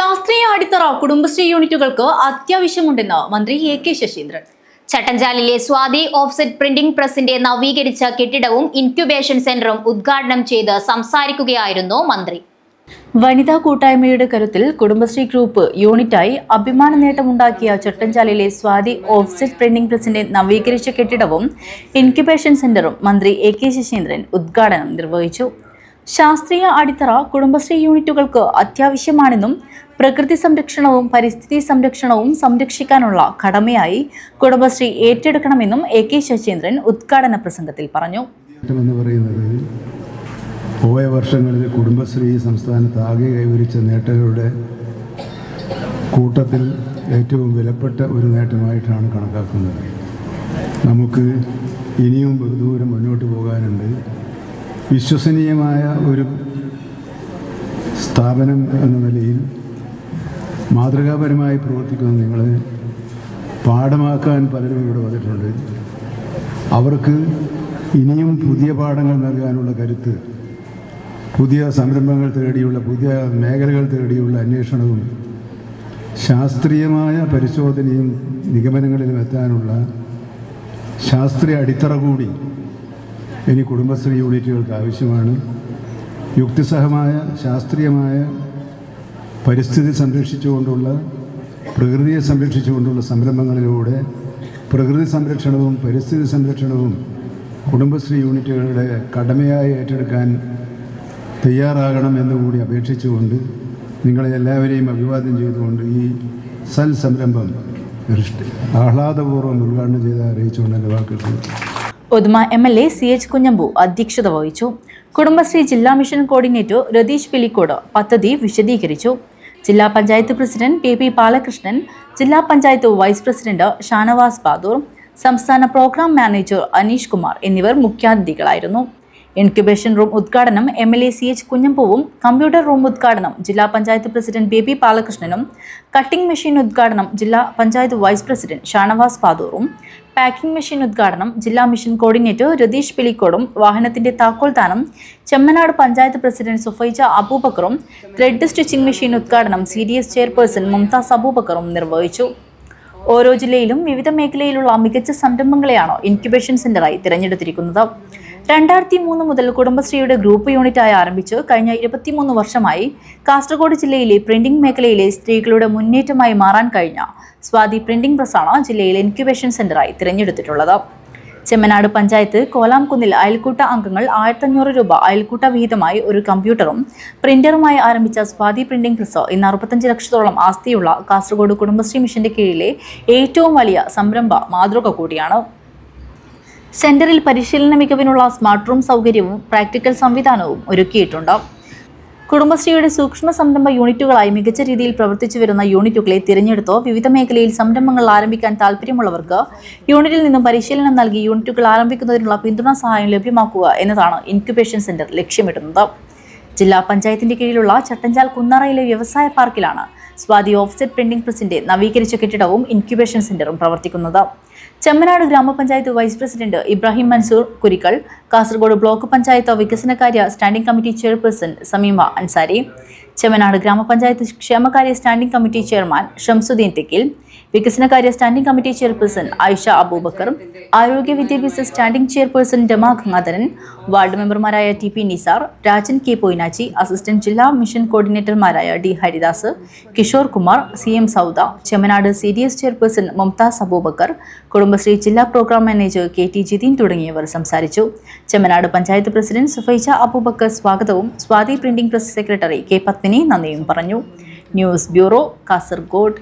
ശാസ്ത്രീയ അടിത്തറ കുടുംബശ്രീ യൂണിറ്റുകൾക്ക് അത്യാവശ്യമുണ്ടെന്ന് മന്ത്രി എ കെ ശശീന്ദ്രൻ. ചട്ടഞ്ചാലിലെ സ്വാതി ഓഫ്സെറ്റ് പ്രിന്റിംഗ് പ്രസിന്റെ നവീകരിച്ച കെട്ടിടവും ഇൻക്യുബേഷൻ സെന്ററും ഉദ്ഘാടനം ചെയ്ത് സംസാരിക്കുകയായിരുന്നു മന്ത്രി. വനിതാ കൂട്ടായ്മയുടെ കരുത്തിൽ കുടുംബശ്രീ ഗ്രൂപ്പ് യൂണിറ്റായി അഭിമാന നേട്ടമുണ്ടാക്കിയ ചട്ടഞ്ചാലിലെ സ്വാതി ഓഫ്സെറ്റ് പ്രിന്റിംഗ് പ്രസിന്റെ നവീകരിച്ച കെട്ടിടവും ഇൻക്യുബേഷൻ സെന്ററും മന്ത്രി എ കെ ശശീന്ദ്രൻ ഉദ്ഘാടനം നിർവഹിച്ചു. ശാസ്ത്രീയ അടിത്തറ കുടുംബശ്രീ യൂണിറ്റുകൾക്ക് അത്യാവശ്യമാണെന്നും പ്രകൃതി സംരക്ഷണവും പരിസ്ഥിതി സംരക്ഷണവും സംരക്ഷിക്കാനുള്ള കടമയായി കുടുംബശ്രീ ഏറ്റെടുക്കണമെന്നും എ കെ ശശീന്ദ്രൻ ഉദ്ഘാടന പ്രസംഗത്തിൽ പറഞ്ഞു. പോയ വർഷങ്ങളിൽ കുടുംബശ്രീ സംസ്ഥാനത്ത് ആകെ കൈവരിച്ച നേട്ടങ്ങളുടെ കൂട്ടത്തിൽ ഏറ്റവും വിലപ്പെട്ട ഒരു നേട്ടമായിട്ടാണ് കണക്കാക്കുന്നത്. നമുക്ക് ഇനിയും ബഹുദൂരം മുന്നോട്ട് പോകാനുണ്ട്. വിശ്വസനീയമായ ഒരു സ്ഥാപനം എന്ന നിലയിൽ മാതൃകാപരമായി പ്രവർത്തിക്കുന്ന നിങ്ങളെ പാഠമാക്കാൻ പലരും ഇവിടെ വന്നിട്ടുണ്ട്. അവർക്ക് ഇനിയും പുതിയ പാഠങ്ങൾ നൽകാനുള്ള കരുത്ത് പുതിയ സംരംഭങ്ങൾ തേടിയുള്ള പുതിയ മേഖലകൾ തേടിയുള്ള അന്വേഷണവും ശാസ്ത്രീയമായ പരിശോധനയും നിഗമനങ്ങളിലും എത്താനുള്ള ശാസ്ത്രീയ അടിത്തറ കൂടി ഇനി കുടുംബശ്രീ യൂണിറ്റുകൾക്ക് ആവശ്യമാണ്. യുക്തിസഹമായ ശാസ്ത്രീയമായ പരിസ്ഥിതി സംരക്ഷിച്ചുകൊണ്ടുള്ള പ്രകൃതിയെ സംരക്ഷിച്ചുകൊണ്ടുള്ള സംരംഭങ്ങളിലൂടെ പ്രകൃതി സംരക്ഷണവും പരിസ്ഥിതി സംരക്ഷണവും കുടുംബശ്രീ യൂണിറ്റുകളുടെ കടമയായി ഏറ്റെടുക്കാൻ തയ്യാറാകണം എന്നുകൂടി അപേക്ഷിച്ചുകൊണ്ട് നിങ്ങളെ എല്ലാവരെയും അഭിവാദ്യം ചെയ്തുകൊണ്ട് ഈ സൽ സംരംഭം ആഹ്ലാദപൂർവം ഉദ്ഘാടനം ചെയ്ത് അറിയിച്ചുകൊണ്ട് എന്റെ വാക്കുകൾ Uduma M L A C H Kunhambu അധ്യക്ഷത വഹിച്ചു. കുടുംബശ്രീ ജില്ലാ മിഷൻ കോർഡിനേറ്റർ രതീഷ് പിലിക്കോട് പദ്ധതി വിശദീകരിച്ചു. ജില്ലാ panchayat president P P Balakrishnan ജില്ലാ പഞ്ചായത്ത് വൈസ് പ്രസിഡന്റ് ഷാനവാസ് ബാദൂർ സംസ്ഥാന പ്രോഗ്രാം മാനേജർ അനീഷ് കുമാർ എന്നിവർ മുഖ്യാതിഥികളായിരുന്നു. ഇൻക്യുബേഷൻ റൂം ഉദ്ഘാടനം M L A C H കുഞ്ഞമ്പുവും computer room ഉദ്ഘാടനം ജില്ലാ പഞ്ചായത്ത് പ്രസിഡന്റ് ബേബി ബാലകൃഷ്ണനും കട്ടിംഗ് മെഷീൻ ഉദ്ഘാടനം ജില്ലാ പഞ്ചായത്ത് വൈസ് പ്രസിഡന്റ് ഷാനവാസ് പാതൂറും പാക്കിംഗ് മെഷീൻ ഉദ്ഘാടനം ജില്ലാ മിഷൻ കോർഡിനേറ്റർ രതീഷ് പിളിക്കോടും വാഹനത്തിന്റെ താക്കോൽ ദാനം ചെമ്മനാട് പഞ്ചായത്ത് പ്രസിഡന്റ് സുഫൈജ അബൂബക്കറും ത്രെഡ് സ്റ്റിച്ചിംഗ് മെഷീൻ ഉദ്ഘാടനം C D S chairperson Mumtaz അബൂബക്കറും നിർവഹിച്ചു. ഓരോ ജില്ലയിലും വിവിധ മേഖലയിലുള്ള മികച്ച സംരംഭങ്ങളെയാണോ ഇൻക്യുബേഷൻ സെന്ററായി തിരഞ്ഞെടുത്തിരിക്കുന്നത്. രണ്ടായിരത്തി മൂന്ന് മുതൽ കുടുംബശ്രീയുടെ ഗ്രൂപ്പ് യൂണിറ്റായി ആരംഭിച്ചു കഴിഞ്ഞ ഇരുപത്തിമൂന്ന് വർഷമായി കാസർഗോഡ് ജില്ലയിലെ പ്രിന്റിംഗ് മേഖലയിലെ സ്ത്രീകളുടെ മുന്നേറ്റമായി മാറാൻ കഴിഞ്ഞ സ്വാതി പ്രിന്റിംഗ് പ്രസ്സാണ് ജില്ലയിലെ ഇൻക്യുബേഷൻ സെന്ററായി തിരഞ്ഞെടുത്തിട്ടുള്ളത്. ചെമ്മനാട് പഞ്ചായത്ത് കോലാംകുന്നിൽ അയൽക്കൂട്ട അംഗങ്ങൾ ആയിരത്തഞ്ഞൂറ് രൂപ അയൽക്കൂട്ട വിഹിതമായി ഒരു കമ്പ്യൂട്ടറും പ്രിന്ററുമായി ആരംഭിച്ച സ്വാതി പ്രിന്റിംഗ് പ്രസ് ഇന്ന് അറുപത്തഞ്ച് ലക്ഷത്തോളം ആസ്തിയുള്ള കാസർഗോഡ് കുടുംബശ്രീ മിഷന്റെ കീഴിലെ ഏറ്റവും വലിയ സംരംഭ മാതൃക കൂടിയാണ്. സെന്ററിൽ പരിശീലന മികവിനുള്ള സ്മാർട്ട് റൂം സൗകര്യവും പ്രാക്ടിക്കൽ സംവിധാനവും ഒരുക്കിയിട്ടുണ്ട്. കുടുംബശ്രീയുടെ സൂക്ഷ്മ സംരംഭ യൂണിറ്റുകളായി മികച്ച രീതിയിൽ പ്രവർത്തിച്ചു വരുന്ന യൂണിറ്റുകളെ തിരഞ്ഞെടുത്തോ വിവിധ മേഖലയിൽ സംരംഭങ്ങൾ ആരംഭിക്കാൻ താൽപ്പര്യമുള്ളവർക്ക് യൂണിറ്റിൽ നിന്നും പരിശീലനം നൽകി യൂണിറ്റുകൾ ആരംഭിക്കുന്നതിനുള്ള പിന്തുണ സഹായം ലഭ്യമാക്കുക എന്നതാണ് ഇൻക്യുബേഷൻ സെന്റർ ലക്ഷ്യമിടുന്നത്. ജില്ലാ പഞ്ചായത്തിന്റെ കീഴിലുള്ള ചട്ടഞ്ചാൽ കുന്നറയിലെ വ്യവസായ പാർക്കിലാണ് സ്വാതി ഓഫ്സെറ്റ് പ്രിന്റിംഗ് പ്രസിന്റെ നവീകരിച്ച കെട്ടിടവും ഇൻക്യുബേഷൻ സെന്ററും പ്രവർത്തിക്കുന്നത്. ചെമ്മനാട് ഗ്രാമപഞ്ചായത്ത് vice president Ibrahim Mansoor Kurikkal Kasaragod block panchayat വികസനകാര്യ standing committee chairperson Sameema Ansari Chemnad ഗ്രാമപഞ്ചായത്ത് ക്ഷേമകാര്യ standing committee chairman Shamsuddin Thekkil വികസനകാര്യ standing committee chairperson Ayisha Abubacker ആരോഗ്യ വിദ്യാഭ്യാസ സ്റ്റാൻഡിംഗ് ചെയർപേഴ്സൺ ഡമാ ഗംഗാധരൻ വാർഡ് മെമ്പർമാരായ T P Nisar Rajan K Poinachi assistant ജില്ലാ mission കോർഡിനേറ്റർമാരായ D Haridas Kishore Kumar C M Sauda Chemnad C D S chairperson Mumtaz Abubakar Kudumbashree ജില്ലാ program manager K T Jithin തുടങ്ങിയവർ സംസാരിച്ചു. Chemmanad panchayat president Sufaija Abubakar സ്വാഗതവും Swathi printing press secretary K Padmini നന്ദിയും പറഞ്ഞു. News bureau Kasaragod.